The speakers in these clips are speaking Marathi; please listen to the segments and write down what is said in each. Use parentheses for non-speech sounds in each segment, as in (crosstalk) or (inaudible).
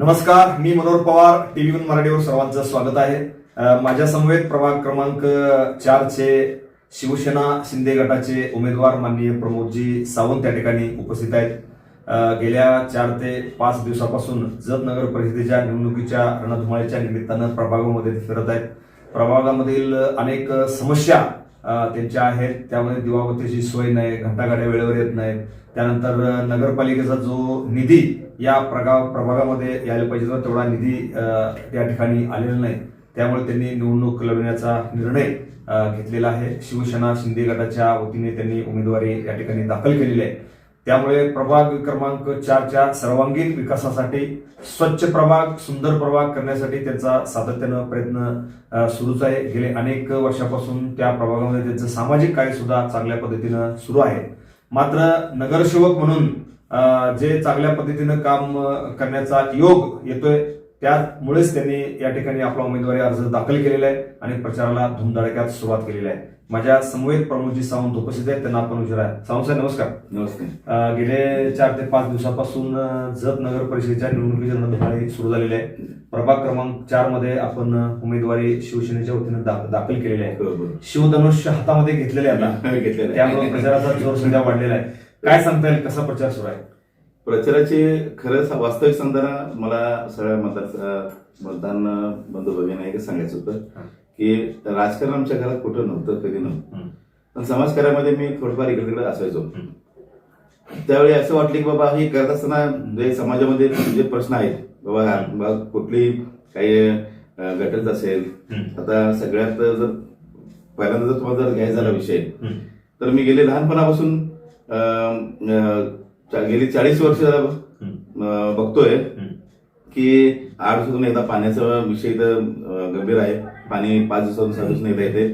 नमस्कार मी मनोहर पवार टीव्ही वन मराठीवर सर्वांचं स्वागत आहे. माझ्या समवेत प्रभाग क्रमांक चारचे शिवसेना शिंदे गटाचे उमेदवार माननीय प्रमोदजी सावंत त्या ठिकाणी उपस्थित आहेत. गेल्या चार ते पाच दिवसापासून जत नगर परिषदेच्या निवडणुकीच्या रणधुमाळीच्या निमित्तानं प्रभागामध्ये फिरत आहेत. प्रभागामधील अनेक समस्या त्यांच्या आहेत त्यामध्ये दिवाबत्तीची सोय नाही घंटागाड्या वेळेवर येत नाहीत. त्यानंतर नगरपालिकेचा जो निधी या प्रगा प्रभागामध्ये यायला पाहिजे तर तेवढा निधी त्या ठिकाणी आलेला नाही. त्यामुळे त्यांनी निवडणूक लढवण्याचा निर्णय घेतलेला आहे. शिवसेना शिंदे गटाच्या वतीने त्यांनी उमेदवारी या ठिकाणी दाखल केलेली आहे. त्यामुळे प्रभाग क्रमांक चारच्या सर्वांगीण विकासासाठी स्वच्छ प्रभाग सुंदर प्रभाग करण्यासाठी त्यांचा सातत्यानं प्रयत्न सुरूच आहे. गेले अनेक वर्षापासून त्या प्रभागामध्ये त्यांचं सामाजिक कार्य सुद्धा चांगल्या पद्धतीनं सुरू आहे. मात्र नगरसेवक म्हणून जे चांगल्या पद्धतीनं काम करण्याचा योग येतोय त्यामुळेच त्यांनी या ठिकाणी आपला उमेदवारी अर्ज दाखल केलेला आहे आणि प्रचाराला धुमधडक्यात सुरुवात केलेली आहे. माझ्या समवेत प्रमोदजी सावंत उपस्थित आहेत त्यांना आपण विचारा सावंत साहेब नमस्कार. नमस्ते अ, गेले चार ते पाच दिवसापासून जत नगर परिषदेच्या निवडणुकीची रणधुमाळी सुरू झालेली आहे. प्रभाग क्रमांक चारमध्ये आपण उमेदवारी शिवसेनेच्या वतीनं दाखल केलेली आहे. शिवधनुष्य हातामध्ये घेतलेले आता. (laughs) घेतलेलं त्यामुळे. प्रचाराचा जोर सध्या वाढलेला आहे. काय सांगता येईल? कसा प्रचार सुरू आहे? प्रचाराची खरंच वास्तविक सांगताना मला सगळ्या मतदार मतदान बंधू भगिनी एक सांगायचं होतं. की राजकारण आमच्या घरात कुठं नव्हतं कधी नव्हतं. पण समाजकार्यामध्ये मी थोडंफार इकडे तिकडे असायचो. त्यावेळी असं वाटलं की बाबा हे करत असताना जे समाजामध्ये जे प्रश्न आहेत बाबा कुठली काही गटच असेल. आता सगळ्यात जर पहिल्यांदा जर तुम्हाला जर घ्यायचा झाला विषय. तर मी गेले लहानपणापासून गेली चाळीस वर्ष बघतोय. की आठ दिवसातून एकदा पाण्याचा विषय इथं अं, गंभीर आहे. पाणी पाच दिवसातून सहा दिवसातून एकदा येते.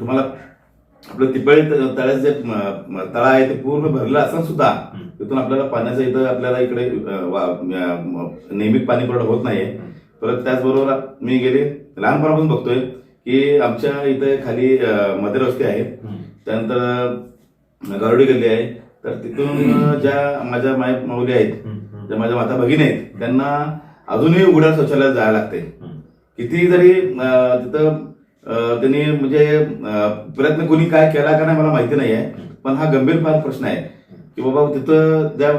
तुम्हाला आपलं तिपळी त- तळ्याचं जे तळा आहे ते पूर्ण भरलेलं असताना सुद्धा. तिथून आपल्याला पाण्याचं इथं आपल्याला इकडे अं, वा- अं, म- नियमित पाणी पुरवठा होत नाहीये. परत त्याचबरोबर मी गेले लहानपणापासून बघतोय की आमच्या इथे खाली अं, मध्यर वस्ती आहे. त्यानंतर गारुडी गल्ली आहे. तर तिथून ज्या माझ्या माय माऊली आहेत. ज्या माझ्या माता भगिनी आहेत त्यांना अजूनही उघड्या शौचालयात जायला लागते. किती जरी तिथं त्यांनी म्हणजे प्रयत्न कोणी काय केला का नाही मला माहिती नाही आहे पण हा गंभीर फार प्रश्न आहे की बाबा तिथं ज्या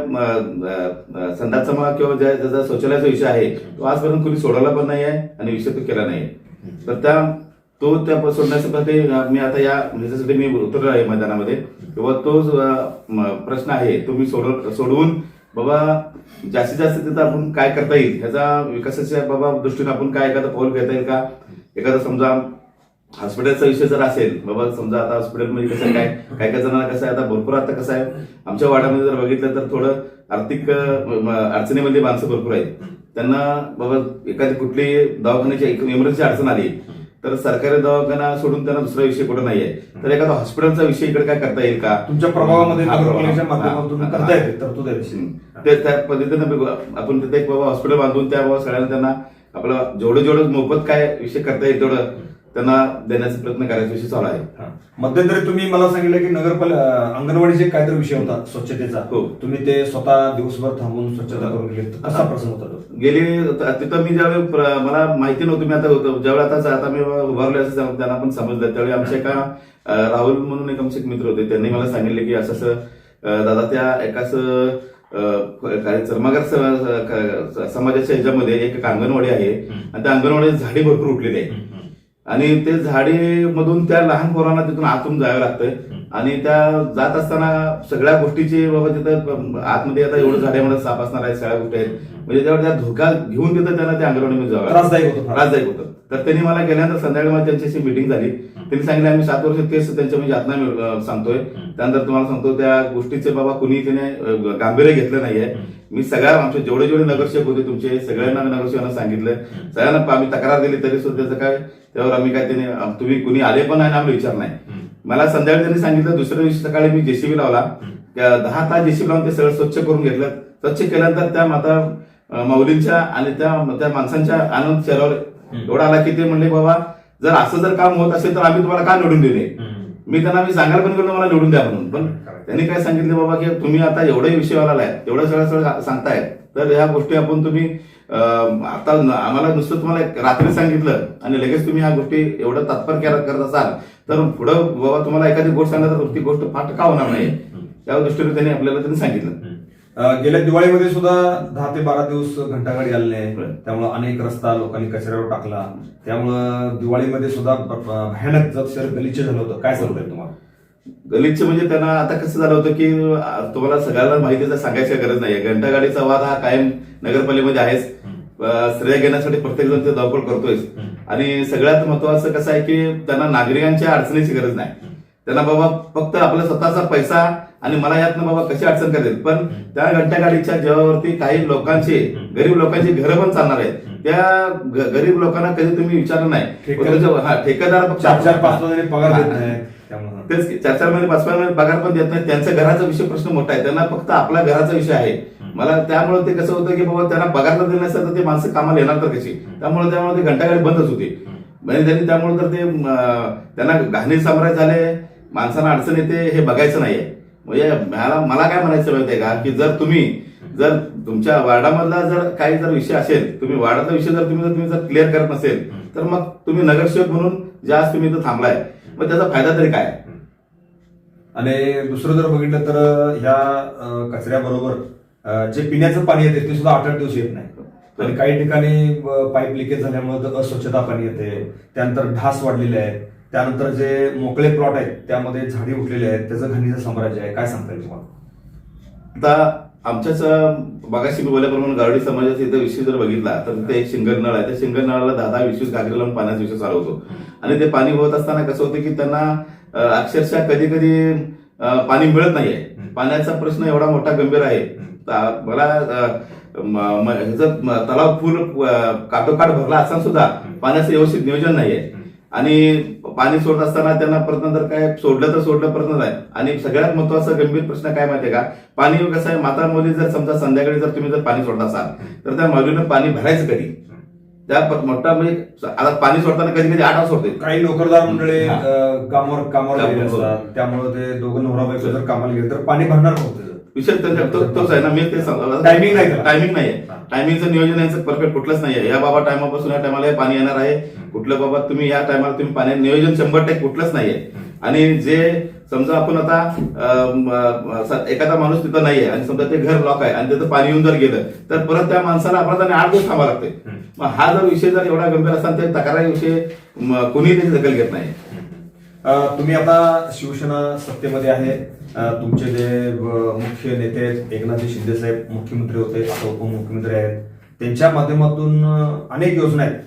संडासचा मला किंवा ज्या ज्याचा शौचालयाचा विषय आहे तो आजपर्यंत कोणी सोडवला पण नाही आहे आणि विषय तो केला नाही तर त्या तो त्या सोडण्यासाठी मी आता या ह्याच्यासाठी मी उतरलो आहे मैदानामध्ये. किंवा तो प्रश्न आहे तो मी सोडव सोडवून बाबा जास्तीत जास्त तिथं आपण काय करता येईल? ह्याचा विकासाच्या बाबा दृष्टीने आपण काय एखादं पाऊल घेता येईल का? एखादा समजा हॉस्पिटलचा विषय जर असेल बाबा समजा आता हॉस्पिटलमध्ये कसं काय काय काय जणांना कसं आहे आता भरपूर आता कसं आहे आमच्या वाड्यामध्ये जर बघितलं तर थोडं आर्थिक अडचणीमध्ये माणसं भरपूर आहेत. त्यांना बाबा एखादी कुठली दवाखान्याची इमर्जन्सी अडचण आली तर सरकारी दवाखाना सोडून त्यांना दुसरा विषय कुठं नाहीये तर एखादा हॉस्पिटलचा विषय इकडे काय करता येईल का तुमच्या प्रभावामध्ये करता. येते तरतूद आहे तशी. ते त्या पद्धतीनं. आपण तिथे एक बाबा हॉस्पिटल बांधून त्या बाबा सगळ्यांना त्यांना आपलं जेवढं जेवढं मोफत काय विषय करता येईल तेवढं त्यांना देण्याचा प्रयत्न करायचा विषय चालू आहे. मध्यंतरी तुम्ही मला सांगितलं की नगरपालिका अंगणवाडीचे काहीतरी विषय होता स्वच्छतेचा. हो. तुम्ही ते स्वतः दिवसभर थांबून स्वच्छता करून गेले. कसा प्रसंग होता? गेली तिथं मी ज्यावेळी मला माहिती नव्हतं मी आता ज्यावेळी आता आता मी उभारले असं त्यांना पण समजलं. त्यावेळी आमच्या एका राहुल म्हणून एक आमचे मित्र होते. त्यांनी मला सांगितले की असं असं दादा त्या एकाच चर्मागार समाजाच्या ह्याच्यामध्ये एक अंगणवाडी आहे. आणि त्या अंगणवाडीत झाडे भरपूर उठलेली आहे. आणि ते झाडी मधून त्या लहान पोरांना तिथून आतून जावं लागतंय. आणि त्या जात असताना सगळ्या गोष्टीची बाबा तिथं आतमध्ये आता एवढं झाड्यामध्ये साप असणार आहे सगळ्या गोष्टी आहेत. म्हणजे त्यावर त्या धोका घेऊन तिथं त्यांना त्या अंगणवाडीमध्ये जावं. त्रासदायक होतं. त्रासदायक होतं. तर त्यांनी मला गेल्यानंतर संध्याकाळी मला त्यांच्याशी मिटिंग झाली. त्यांनी सांगितलं आम्ही सात वर्ष तेच त्यांच्या म्हणजे यातना मी, सांगतोय. त्यानंतर तुम्हाला सांगतो त्या गोष्टीचे बाबा कुणी त्याने अं, गांभीर्य घेतलं नाहीये. मी सगळ्या आमचे जेवढे जेवढे नगरसेवक होते तुमचे सगळ्यांना नगरसेवकांना सांगितलं. सगळ्यांना आम्ही तक्रार दिली तरी सुद्धा त्याचं काय त्यावर आम्ही काय त्याने तुम्ही कुणी आले पण नाही आम्ही विचार नाही. मला संध्याकाळी त्यांनी सांगितलं दुसऱ्या दिवशी सकाळी मी जेसीबी लावला. त्या दहा तास जेसीबी लावून ते सगळं स्वच्छ करून घेतलं. स्वच्छ केल्यानंतर त्या माता माऊलींच्या आणि त्या त्या माणसांच्या आनंद चेहऱ्यावर एवढा आला की ते म्हणले बाबा जर असं जर काम होत असेल तर आम्ही तुम्हाला का निवडून दिले मी त्यांना मी सांगायला पण गेलो मला निवडून द्या म्हणून. पण त्यांनी काय सांगितलं बाबा की तुम्ही आता एवढे विषय आला आहे एवढं सगळं सगळं सांगताय तर ह्या गोष्टी आपण तुम्ही आता आम्हाला नुसतं तुम्हाला एक रात्री सांगितलं आणि लगेच तुम्ही ह्या गोष्टी एवढं तात्पर करत असाल तर पुढं बाबा तुम्हाला एखादी गोष्ट सांगितलं तर ती गोष्ट फाट का होणार नाही? त्या दृष्टीने त्यांनी आपल्याला त्यांनी सांगितलं. गेल्या दिवाळीमध्ये सुद्धा दहा ते बारा दिवस घंटागाडी आले नाही बरं. त्यामुळे अनेक रस्ता लोकांनी कचऱ्यावर टाकला. त्यामुळं दिवाळीमध्ये सुद्धा भयानक जत शहर गलिच्छ झालं होतं. काय सांगताय तुम्हाला? गलिच्छ म्हणजे त्यांना आता कसं झालं होतं की तुम्हाला सगळ्यांना माहितीचं सांगायची गरज नाही घंटागाडीचा वाद हा कायम नगरपालिकेमध्ये आहेच. श्रेय घेण्यासाठी प्रत्येक जण ते धावपळ करतोय आणि सगळ्यात महत्वाचं कसं आहे की त्यांना नागरिकांच्या अडचणीची गरज नाही. त्यांना बाबा फक्त आपला स्वतःचा पैसा आणि मला यातनं बाबा कशी अडचण करतील पण त्या घंटागाडीच्या जेव्हावरती काही लोकांचे गरीब लोकांची घरं पण चालणार आहेत. त्या गरीब लोकांना कधी तुम्ही विचारलं नाही. ठेकेदार- पगार तेच की, चार चार महिने पाच पाच महिने पगार पण देत नाही त्यांच्या घराचा विषय प्रश्न मोठा आहे. त्यांना फक्त आपल्या घराचा विषय आहे. मला त्यामुळे ते कसं होतं की बाबा त्यांना पगार दिला नसेल तर ते माणसं कामाला येणार तर कशी? त्यामुळे त्यामुळे ते घंटागाडी बंदच होती. म्हणजे त्यांनी त्यामुळे तर ते त्यांना घाणी साम्राज्य झाले. माणसांना अडचण येते हे बघायचं नाहीये. म्हणजे मला मला काय म्हणायचं माहितीये का? की जर तुम्ही जर तुमच्या वार्डामधला जर काही जर विषय असेल तुम्ही वार्डाचा विषय जर तुम्ही जर तुम्ही जर क्लिअर करत नसेल तर मग तुम्ही नगरसेवक म्हणून जे आज तुम्ही इथं थांबलाय मग त्याचा फायदा तरी काय? आणि दुसरं जर बघितलं तर ह्या कचऱ्याबरोबर जे पिण्याचं पाणी येते ते सुद्धा आठ आठ दिवस येत नाही. आणि काही ठिकाणी पाईप लिकेज झाल्यामुळे अस्वच्छता पाणी येते. त्यानंतर ढास वाढलेले आहेत. त्यानंतर जे मोकळे प्लॉट आहेत त्यामध्ये झाडी उठलेली आहेत. त्याचं घाणीचं साम्राज्य आहे. काय सांगता येईल तुम्हाला? आता आमच्याच बघाशी मी बोलल्याप्रमाणे गावडी समाजाचा इथं विषय जर बघितला तर तिथे एक नळ आहे. त्या नळाला दहा दहा वीस घागरी लावून पाण्याचा विषय चालवतो आणि ते पाणी होत असताना कसं होतं की त्यांना अक्षरशः कधी कधी पाणी मिळत नाहीये. पाण्याचा प्रश्न एवढा मोठा गंभीर आहे. मला ह्याचं तलाव फुल अं, काठोकाठ भरला असताना सुद्धा पाण्याचं व्यवस्थित नियोजन नाहीये. आणि पाणी सोडत असताना त्यांना परत नंतर काय सोडलं तर सोडलं परत नाही. आणि सगळ्यात महत्त्वाचा गंभीर प्रश्न काय माहितीये का? पाणी कसं आहे माता मुली जर समजा संध्याकाळी जर तुम्ही जर पाणी सोडत असाल तर त्या माऊलीनं पाणी भरायचं कधी? त्या मोठा म्हणजे आता पाणी सोडताना कधी कधी आठ सोडते काही नोकरदार मंडळी कामावर कामावर कामावर गेले असतात. त्यामुळे ते दोघं नवरा बायको जर कामाला गेले तर पाणी भरणार नव्हतं विषय त्यांच्या तो- तोच आहे ना मी ते Timing नाही. टायमिंग नाहीये. हा. टायमिंगचं नियोजन यांचं परफेक्ट कुठलंच नाहीये. या बाबा टायमापासून या टायमाला पाणी येणार आहे. कुठलं बाबा तुम्ही या टायमाला तुम्ही पाणी नियोजन शंभर टक्के कुठलंच नाहीये. आणि जे समजा आपण आता एखादा माणूस तिथं नाहीये आणि समजा ते घर लॉक आहे आणि तिथं पाणी येऊन जर गेलं तर परत त्या माणसाला आपण त्याने आठ दिवस थांबा लागते मग हा जर विषय जर एवढा गंभीर असताना ते तक्रारी विषय कोणीही त्याची दखल घेत नाही. तुम्ही आता शिवसेना सत्तेमध्ये आहे. तुमचे जे मुख्य नेते आहेत एकनाथजी शिंदे साहेब मुख्यमंत्री होते आता उपमुख्यमंत्री आहेत. त्यांच्या माध्यमातून अनेक योजना आहेत.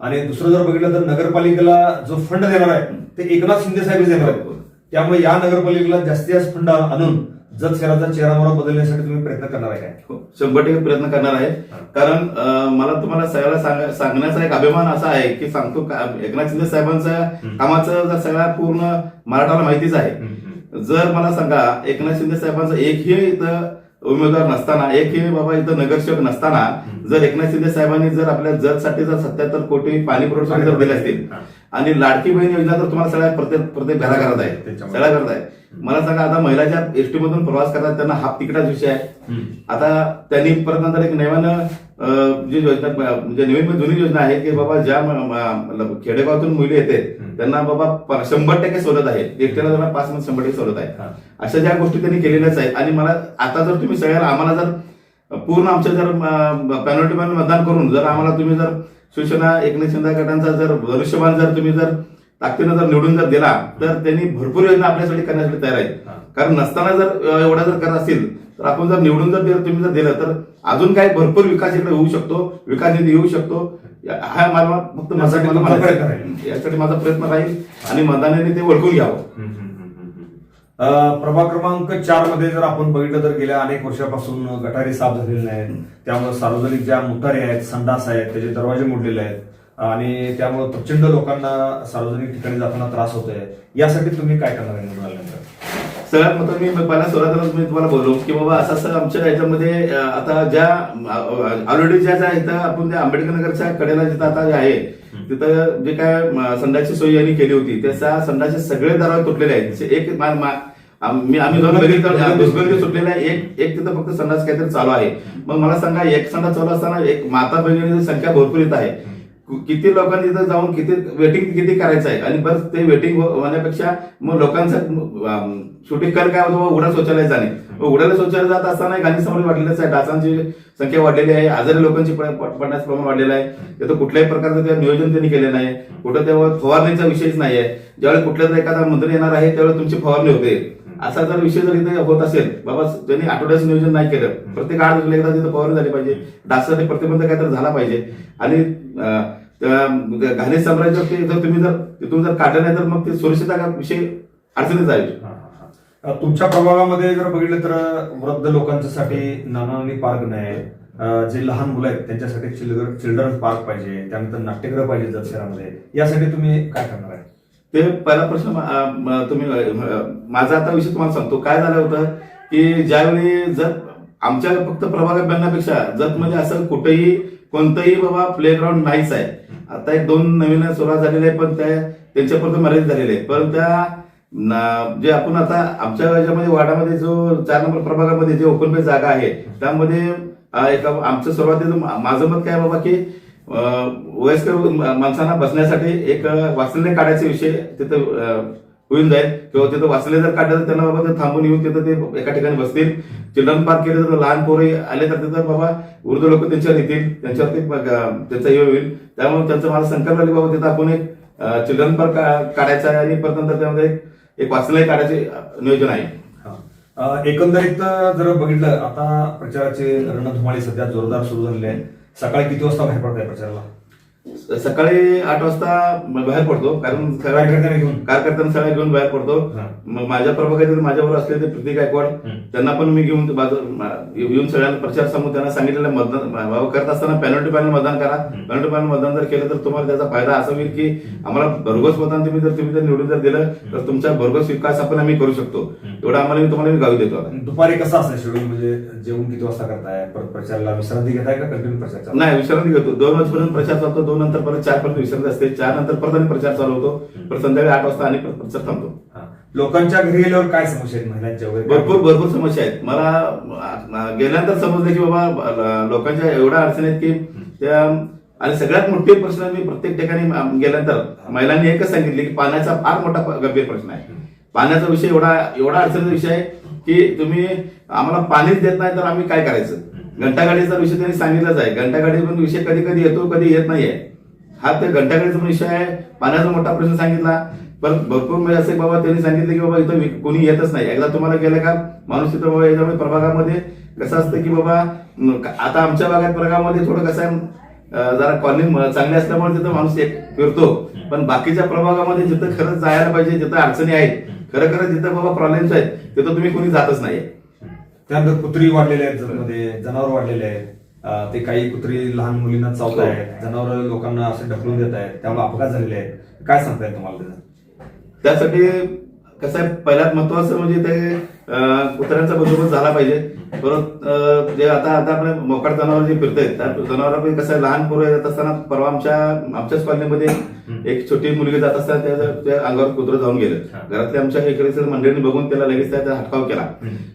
आणि दुसरं जर बघितलं तर नगरपालिकेला जो फंड देणार आहे ते एकनाथ शिंदे साहेब देणार आहेत. त्यामुळे या नगरपालिकेला जास्तीत जास्त फंड आणून जत शहराचा चेहरा बदलण्यासाठी तुम्ही प्रयत्न करणार आहे काय? हो, शंभर टक्के प्रयत्न करणार आहे. कारण मला तुम्हाला सगळ्याला सांगा- सांगण्याचा एक अभिमान असा आहे की सांगतो एकनाथ शिंदे साहेबांचं कामाचं जर सगळ्या पूर्ण मराठाला माहितीच आहे. जर मला सांगा एकनाथ शिंदे साहेबांचा एकही इथं उमेदवार नसताना एकही बाबा इथं नगरसेवक नसताना जर एकनाथ शिंदे साहेबांनी जर आपल्या जतसाठी जर सत्याहत्तर कोटी पाणी पुरवठ्यासाठी जर दिले असतील आणि लाडकी बहीण योजना तर तुम्हाला सगळ्या प्रत्येक प्रत्येक घराघरात आहे. सगळ्या घरात आहे. मला सांगा आता महिलाच्या एसटी मधून प्रवास करतात त्यांना हाफ तिकिटाचा विषय आहे. आता त्यांनी परत नंतर एक नव्यानं जी योजना म्हणजे नवीन जुनी योजना आहे की बाबा ज्या खेडेगावातून मुली येते त्यांना बाबा शंभर टक्के सवलत आहे जरा पाच मध्ये शंभर टक्के सवलत आहे अशा ज्या गोष्टी त्यांनी केलेल्याच आहेत. आणि मला आता जर तुम्ही सगळ्याला आम्हाला जर पूर्ण आमच्या जर पॅनल्टी मतदान करून जर आम्हाला तुम्ही जर शिवसेना एकनाथ शिंदे गटांचा जर धनुष्यबाण जर तुम्ही जर ताकदीनं जर निवडून जर दिला तर त्यांनी भरपूर योजना आपल्यासाठी करण्यासाठी तयार आहेत. कारण नसताना जर एवढा जर करत असतील तर आपण जर निवडून जर दिलं तुम्ही जर दिलं तर अजून काय भरपूर विकास इकडे होऊ शकतो विकास निधी येऊ शकतो. हा मला फक्त माझ्यासाठी यासाठी. आहे. माझा प्रयत्न राहील आणि मतदानाने ते ओळखून घ्यावं. प्रभाग क्रमांक चारमध्ये जर आपण बघितलं तर गेल्या अनेक वर्षापासून गटारी साफ झालेले नाहीत. त्यामुळे सार्वजनिक ज्या मुतारे आहेत संडास आहेत त्याचे दरवाजे मोडलेले आहेत आणि त्यामुळे प्रचंड लोकांना सार्वजनिक ठिकाणी जाताना त्रास होतोय. यासाठी तुम्ही काय करणार आहे सगळ्यात मग मी पहिला सुरुवातीला मी तुम्हाला बोललो की बाबा असं असं आमच्या याच्यामध्ये आता ज्या ऑलरेडी ज्या ज्या इथं आपण त्या आंबेडकर नगरच्या कडेला जिथं आता जे आहे तिथं जे काय संडाची संडासची सोय यांनी केली होती त्या संडासचे सगळे दरवाजे तुटलेले आहेत. एक मी आम्ही दोन बघितलं सुटलेला आहे. एक एक तिथं फक्त संडास काहीतरी चालू आहे. मग मला सांगा एक संडास चालू असताना एक माता बहिणीची संख्या भरपूर येत आहे. किती लोकांनी तिथं जाऊन किती वेटिंग किती करायचं आहे? आणि बस ते वेटिंग हो-, होण्यापेक्षा मग लोकांचं शूटिंग कर काय होतं? उघडा शौचालय जाणे. मग शौचालय जात असताना गांधी समोर वाढलेलंच आहे. डासांची संख्या वाढलेली आहे. आजारी लोकांची पडण्याचं प्रमाण वाढलेलं आहे. त्याचं कुठल्याही प्रकारचं ते नियोजन त्यांनी केलं नाही. कुठं तेव्हा फवारणीचा विषयच नाही आहे. ज्यावेळी कुठल्या एखादा मंत्री येणार आहे त्यावेळी तुमची फवारणी होते. असा जर विषय जर इथे होत असेल बाबा त्यांनी आठवड्याचं नियोजन नाही केलं. प्रत्येक आठ एकदा तिथं फवारणी झाली पाहिजे. डासासाठी प्रतिबंध काहीतरी झाला पाहिजे. आणि घाणे साम्राज्य जर तुम्ही जर तिथून जर काढलं नाही तर मग ते सुरक्षितता विषय अडचणीत जाईल. तुमच्या प्रभागामध्ये जर बघितलं तर वृद्ध लोकांच्यासाठी नानानी पार्क नाही जे लहान मुलं आहेत त्यांच्यासाठी चिल्ड्रन चिल्ड्रन पार्क पाहिजे त्यानंतर नाट्यगृह पाहिजे जत शहरामध्ये यासाठी तुम्ही काय करणार आहे? ते पहिला प्रश्न तुम्ही माझा आता विषय तुम्हाला सांगतो. काय झालं होतं की ज्यावेळी जर आमच्या फक्त प्रभागात बनण्यापेक्षा जत म्हणजे असं कुठेही कोणतंही बाबा प्लेग्राऊंड नाहीच आहे. आता एक दोन नवीन सुरुवात झालेले आहे पण त्या त्यांच्यापर्यंत मर्यादित झालेले आहेत. पण त्या ना- जे आपण आता आमच्या याच्यामध्ये वाडामध्ये जो चार नंबर प्रभागामध्ये जे ओपन पे जागा आहे त्यामध्ये एका आमचं सुरुवातीचं माझं मत काय बाबा की वयस्कर माणसांना बसण्यासाठी एक अं, वाचलेले काढायचे विषय तिथं होऊन जाईल. किंवा तिथं वाचले जर काढलं तर त्यांना बाबा ते थांबून येऊन तिथं ते एका ठिकाणी बसतील. चिल्ड्रन पार्क केले तर लहान पोरे आले तर तिथं बाबा वृद्ध लोक त्यांच्यावर येतील त्यांच्यावरती त्यांचा हे होईल. त्यामुळे त्यांचं मला संकल्प आली बाबा तिथं आपण एक चिल्ड्रन पार्क काढायचा आहे आणि परत नंतर त्यामध्ये एक- एक वाचनालय नियोजन आहे. एकंदरीत जर बघितलं आता प्रचाराचे रणधुमाळी सध्या जोरदार सुरू झालेले आहे सकाळी किती वाजता बाहेर पडताय प्रचाराला? सकाळी आठ वाजता बाहेर पडतो कारण सगळ्या कार्यकर्त्यांना घेऊन कार्यकर्त्यांना सगळ्या घेऊन बाहेर पडतो. मग माझ्या प्रभागातील माझ्यावर असलेले प्रतीक गायकवाड. त्यांना पण मी घेऊन येऊन सगळ्यांना प्रचार समोर त्यांना सांगितलेलं मतदान करत असताना पॅनल्टी पॅनल मतदान करा. पॅनल्टी पॅनल मतदान जर केलं तर तुम्हाला त्याचा फायदा असा होईल की आम्हाला भरघोस मतदान तुम्ही जर तुम्ही जर निवडून जर दिलं तर तुमचा भरघोस विकास आपण आम्ही करू शकतो. एवढं आम्हाला मी तुम्हाला मी गावी देतो दुपारी कसं असेल शेड्यूल म्हणजे जेवण किती वाजता करताय परत प्रचाराला विश्रांती घेताय का कंटिन्यू प्रचार? नाही विश्रांती घेतो दोन वाजपर्यंत प्रचार चालतो दोन नंतर परत चार पर्यंत विश्रांती असते. चार नंतर परत आणि प्रचार चालू होतो. परत संध्याकाळी आठ वाजता आणि परत प्रचार थांबतो. लोकांच्या घरी गेल्यावर काय समस्या आहेत? महिलांच्या वगैरे भरपूर भरपूर समस्या आहेत. मला गेल्यानंतर समजलं की बाबा लोकांच्या एवढ्या अडचणी आहेत की त्या आणि सगळ्यात मोठे प्रश्न मी प्रत्येक ठिकाणी गेल्यानंतर महिलांनी एकच सांगितले की पाण्याचा फार मोठा गंभीर प्रश्न आहे. पाण्याचा विषय एवढा एवढा अडचणीचा विषय आहे की तुम्ही आम्हाला पाणीच देत नाही तर आम्ही काय करायचं? घंटागाडीचा विषय त्यांनी सांगितलाच आहे. घंटागाडी पण विषय कधी कधी येतो कधी येत नाहीये. हा ते घंटागाडीचा पण विषय आहे. पाण्याचा मोठा प्रश्न सांगितला. पण भरपूर म्हणजे असे बाबा त्यांनी सांगितलं की बाबा इथं कोणी येतच नाही. एकदा तुम्हाला गेलं का माणूस तिथं बाबा प्रभागामध्ये कसं असतं की बाबा आता आमच्या भागात प्रभागामध्ये थोडं कसं आहे जरा कॉलनी चांगली असल्यामुळे तिथं माणूस एक फिरतो. पण बाकीच्या प्रभागामध्ये जिथं खरंच जायला पाहिजे जिथं अडचणी आहेत खरं खरं जिथं बाबा प्रॉब्लेम्स आहेत तिथं तुम्ही कोणी जातच नाही त्यानंतर कुत्री वाढलेले आहेत जनामध्ये जनावर वाढलेले आहेत. ते काही कुत्री लहान मुलींना चावत आहेत. जनावर लोकांना असे ढकलून देत आहेत. त्यामुळे अपघात झालेले आहेत. काय सांगताय तुम्हाला त्याचं? त्यासाठी कसं आहे पहिल्यात महत्वाचं म्हणजे ते कुत्र्यांचा बंदोबस्त झाला पाहिजे. परत जे आता आता आपण मोकाट जनावर जे फिरत आहेत त्या जनावरांपैकी कसं आहे लहान पोरं येत असताना परवा आमच्या आमच्याच कॉलनीमध्ये एक छोटी मुलगी जात असताना त्या अंगावर कुत्रं जाऊन गेलं. हा. घरातल्या आमच्या इकडे मंडळीने बघून त्याला लगेच त्या हटकाव केला.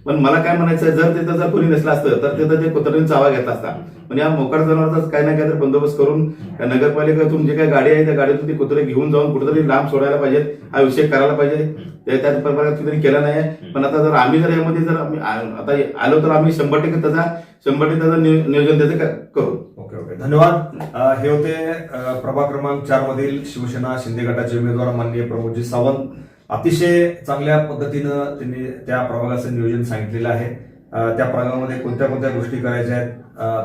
पण मला काय म्हणायचं आहे, जर तिथं जर कोणी नसलं असतं तर तिथं ते कुत्र्याने चावा घेतला असता. पण या मोकाट जनावरांचा काही ना काहीतरी बंदोबस्त करून नगरपालिकेतून जे काही गाडी आहे त्या गाडीतून ती कुत्रे घेऊन जाऊन कुठेतरी लांब सोडायला पाहिजेत हा विषय करायला पाहिजे. ते त्या प्रकारे तिथे केला नाही. पण आता जर आम्ही जर यामध्ये जर आता आलो तर आम्ही शंभर टक्के त्याचा शंभर टक्के त्याचं नियो- नियोजन त्याचं करू. ओके धन्यवाद. हे होते प्रभाग क्रमांक चार मधील शिवसेना शिंदे गटाचे उमेदवार माननीय प्रमोदजी सावंत. अतिशय चांगल्या पद्धतीनं त्यांनी त्या प्रभागाचं नियोजन सांगितलेलं आहे. त्या प्रभागामध्ये कोणत्या कोणत्या गोष्टी करायच्या आहेत?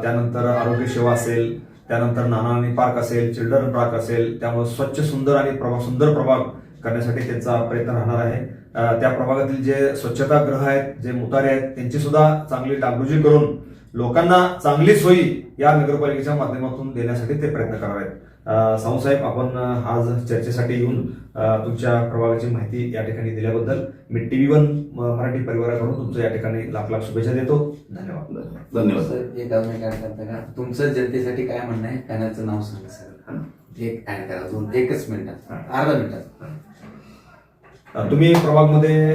त्यानंतर आरोग्य सेवा असेल त्यानंतर नाना पार्क असेल चिल्ड्रन पार्क असेल त्यामुळे स्वच्छ सुंदर आणि प्रभाग सुंदर प्रभाग करण्यासाठी त्यांचा प्रयत्न राहणार आहे. त्या प्रभागातील जे स्वच्छतागृह आहेत जे मुतारे आहेत त्यांची सुद्धा चांगली डागडुजी करून लोकांना चांगली सोयी या नगरपालिकेच्या माध्यमातून देण्यासाठी ते प्रयत्न करणार आहेत. अ, सावंतसाहेब आपण आज चर्चेसाठी येऊन तुमच्या प्रभागाची माहिती या ठिकाणी दिल्याबद्दल मी टीव्ही वन मराठी परिवाराकडून तुमचं या ठिकाणी लाख लाख शुभेच्छा देतो. धन्यवाद. धन्यवाद. सर एक अजून ऍड करता का? तुमचं जनतेसाठी काय म्हणणं आहे? पॅनलचं नाव सांगा सर एक ऍड करा दोन एकच मिनिटात अर्धा मिनिटात तुम्ही प्रभागमध्ये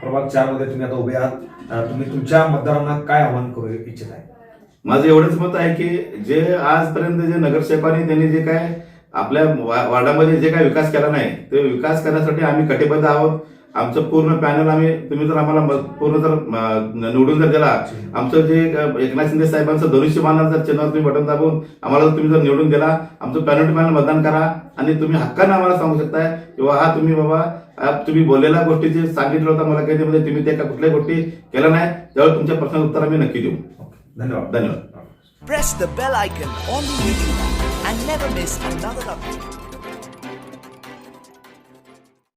प्रभाग चारमध्ये तुम्ही आता उभे आहात. तुम्ही तुमच्या मतदारांना काय आवाहन करू इच्छित आहे? माझं एवढंच मत आहे की जे आजपर्यंत जे नगरसेवकांनी त्यांनी जे काय आपल्या वार्डामध्ये जे काय विकास केला नाही ते विकास करण्यासाठी आम्ही कटिबद्ध आहोत. आमचं पूर्ण पॅनल आम्ही तुम्ही जर आम्हाला पूर्ण जर निवडून जर दिला आमचं जे एकनाथ शिंदे साहेबांचं धनुष्यबाणाचं जर चिन्हावर तुम्ही बटन दाबून आम्हाला जर तुम्ही जर निवडून दिला आमचं पॅनल टू पॅनल मतदान करा. आणि तुम्ही हक्कानं आम्हाला सांगू शकताय किंवा हा तुम्ही बाबा तुम्ही बोललेल्या गोष्टी जे सांगितलं होतं मला काही त्यामध्ये तुम्ही त्या कुठल्याही गोष्टी केल्या नाही त्यावेळी तुमच्या प्रश्नाचं उत्तर आम्ही नक्की देऊ. धन्यवाद. धन्यवाद. Press the bell icon on the YouTube and never miss another update.